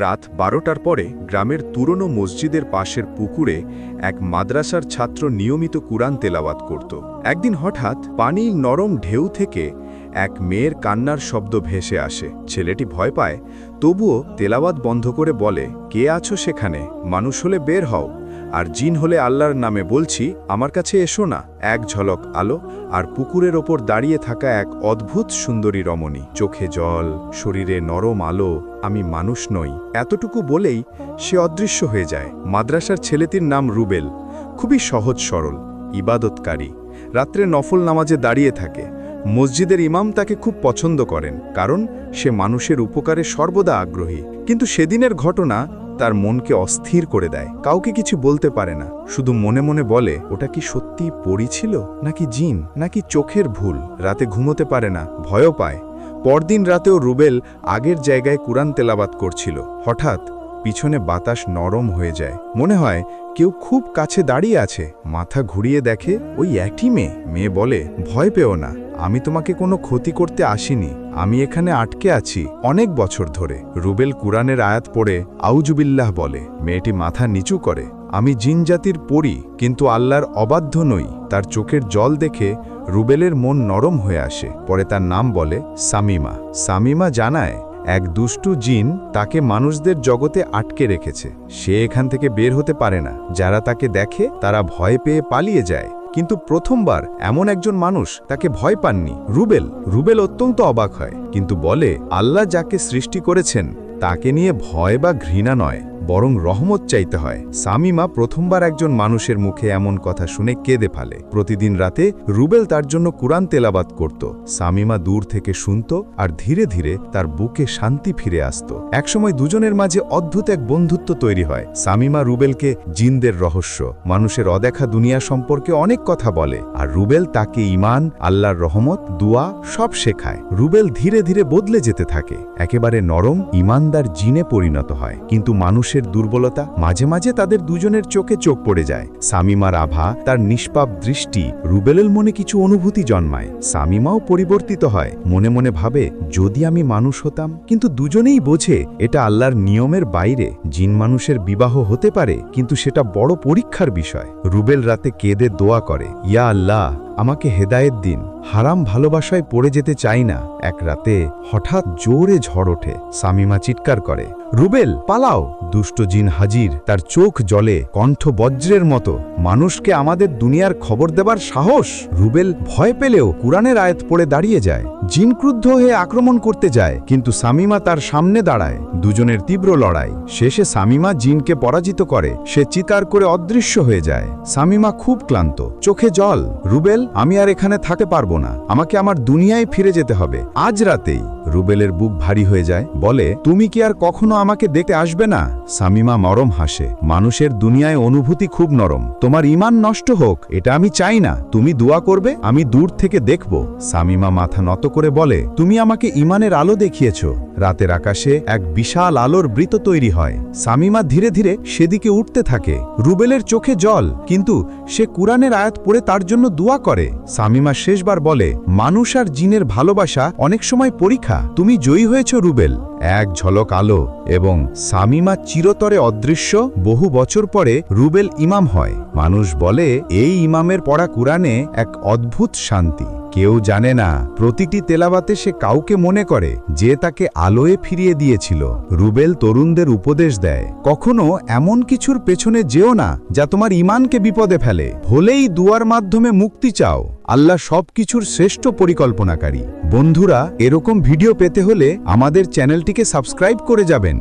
রাত বারোটার পরে গ্রামের তুরনো মসজিদের পাশের পুকুরে এক মাদ্রাসার ছাত্র নিয়মিত কুরআন তেলাওয়াত করত। একদিন হঠাৎ পানির নরম ঢেউ থেকে এক মেয়ের কান্নার শব্দ ভেসে আসে। ছেলেটি ভয় পায়, তবুও তেলাওয়াত বন্ধ করে বলে, কে আছো সেখানে? মানুষ হলে বের হও। আর জিন হলে আল্লাহর নামে বলছি, আমার কাছে এসো না, এক ঝলক আলো, আর পুকুরের ওপর দাঁড়িয়ে থাকা এক অদ্ভুত সুন্দরী রমণী। চোখে জল, শরীরে নরম আলো, আমি মানুষ নই। এতটুকু বলেই সে অদৃশ্য হয়ে যায়। মাদ্রাসার ছেলেটির নাম রুবেল। খুবই সহজ সরল, ইবাদতকারী। রাত্রে নফল নামাজে দাঁড়িয়ে থাকে। মসজিদের ইমাম তাকে খুব পছন্দ করেন, কারণ সে মানুষের উপকারে সর্বদা আগ্রহী। কিন্তু সেদিনের ঘটনা তার মনকে অস্থির করে দেয়। কাউকে কিছু বলতে পারে না। শুধু মনে মনে বলে, ওটা কি সত্যি পড়ি ছিল? নাকি জিন? নাকি চোখের ভুল? রাতে ঘুমোতে পারে না, ভয়ও পায়। পরদিন রাতেও রুবেল আগের জায়গায় কুরআন তেলাবাত করছিল। হঠাৎ পিছনে বাতাস নরম হয়ে যায়। মনে হয় কেউ খুব কাছে দাঁড়িয়ে আছে। মাথা ঘুরিয়ে দেখে ওই একই মেয়ে। মেয়ে বলে, ভয় পেও না। আমি তোমাকে কোনো ক্ষতি করতে আসিনি। আমি এখানে আটকে আছি অনেক বছর ধরে। রুবেল কুরআনের আয়াত পড়ে আউজুবিল্লাহ বলে, মেয়েটি মাথা নিচু করে। আমি জিনজাতির পড়ি কিন্তু আল্লাহর অবাধ্য নই। তার চোখের জল দেখে রুবেলের মন নরম হয়ে আসে। পরে তার নাম বলে সামিমা। সামিমা জানায়, এক দুষ্টু জিন তাকে মানুষদের জগতে আটকে রেখেছে। সে এখান থেকে বের হতে পারে না। যারা তাকে দেখে তারা ভয় পেয়ে পালিয়ে যায়। কিন্তু প্রথমবার এমন একজন মানুষ তাকে ভয় পাননি। রুবেল রুবেল অত্যন্ত অবাক হয়, কিন্তু বলে, আল্লাহ যাকে সৃষ্টি করেছেন, তাকে নিয়ে ভয় বা ঘৃণা নয়। বরং রহমত চাইতে হয়। সামিমা প্রথমবার একজন মানুষের মুখে এমন কথা শুনে কেঁদে ফেলে। প্রতিদিন রাতে রুবেল তার জন্য কুরআন তেলাবাত করত। সামিমা দূর থেকে শুনত আর ধীরে ধীরে তার বুকে শান্তি ফিরে আসত। একসময় দুজনের মাঝে অদ্ভুত এক বন্ধুত্ব তৈরি হয়। সামিমা রুবেলকে জিনদের রহস্য, মানুষের অদেখা দুনিয়া সম্পর্কে অনেক কথা বলে আর রুবেল তাকে ইমান আল্লাহর রহমত, দুয়া সব শেখায়। রুবেল ধীরে ধীরে বদলে যেতে থাকে। একেবারে নরম ইমানদার জিনে পরিণত হয়। কিন্তু মানুষের দুর্বলতা, মাঝে মাঝে তাদের দুজনের চোখে চোখ পড়ে যায়। সামিমার আভা, তার নিষ্পাপ দৃষ্টি, রুবেলের মনে কিছু অনুভূতি জন্মায়। সামিমাও পরিবর্তিত হয়। মনে মনে ভাবে, যদি আমি মানুষ হতাম, কিন্তু দুজনেই বোঝে, এটা আল্লাহর নিয়মের বাইরে। জিন মানুষের বিবাহ হতে পারে, কিন্তু সেটা বড় পরীক্ষার বিষয়। রুবেল রাতে কেঁদে দোয়া করে, ইয়া আল্লাহ আমাকে হেদায়েত দিন। হারাম ভালোবাসায় পড়ে যেতে চাই না। এক রাতে হঠাৎ জোরে ঝড় ওঠে। সামিমা চিৎকার করে, রুবেল, পালাও! দুষ্ট জিন হাজির তার চোখ জলে, কণ্ঠ বজ্রের মতো। মানুষকে আমাদের দুনিয়ার খবর দেবার সাহস? রুবেল ভয় পেলেও কুরআনের আয়াত পড়ে দাঁড়িয়ে যায়। জিন ক্রুদ্ধ হয়ে আক্রমণ করতে যায়, কিন্তু সামিমা তার সামনে দাঁড়ায়। দুজনের তীব্র লড়াই। শেষে সামিমা জিনকে পরাজিত করে। সে চিৎকার করে অদৃশ্য হয়ে যায়। সামিমা খুব ক্লান্ত। চোখে জল। রুবেল আমি আর এখানে থাকতে পারব না। আমাকে আমার দুনিয়ায় ফিরে যেতে হবে। আজ রাতেই। রুবেলের বুক ভারী হয়ে যায়, বলে, তুমি কি আর কখনো আমাকে দেখতে আসবে না? সামিমা মরম হাসে, মানুষের দুনিয়ায় অনুভূতি খুব নরম। তোমার ইমান নষ্ট হোক, এটা আমি চাই না। তুমি দোয়া করবে, আমি দূর থেকে দেখব। সামিমা মাথা নত করে বলে, তুমি আমাকে ইমানের আলো দেখিয়েছ। রাতের আকাশে এক বিশাল আলোর বৃত তৈরি হয়। সামিমা ধীরে ধীরে সেদিকে উঠতে থাকে। রুবেলের চোখে জল, কিন্তু সে কুরআনের আয়াত পড়ে তার জন্য দোয়া করে। সামিমা শেষবার বলে, মানুষ আর জিনের ভালোবাসা অনেক সময় পরীক্ষা। তুমি জয়ী হয়েছ রুবেল। এক ঝলক আলো এবং সামিমা চিরতরে অদৃশ্য। বহু বছর পরে রুবেল ইমাম হয়। মানুষ বলে, এই ইমামের পড়া কুরআনে এক অদ্ভুত শান্তি। কেউ জানে না, প্রতিটি তেলাবাতে সে কাউকে মনে করে যে তাকে আলোয় ফিরিয়ে দিয়েছিল। রুবেল তরুণদের উপদেশ দেয়, কখনো এমন কিছুর পেছনে যেও না যা তোমার ইমানকে বিপদে ফেলে। হলেই দুয়ার মাধ্যমে মুক্তি চাও। আল্লাহ সবকিছুর শ্রেষ্ঠ পরিকল্পনাকারী। বন্ধুরা এরকম ভিডিও পেতে হলে আমাদের চ্যানেলটিকে সাবস্ক্রাইব করে যাবেন।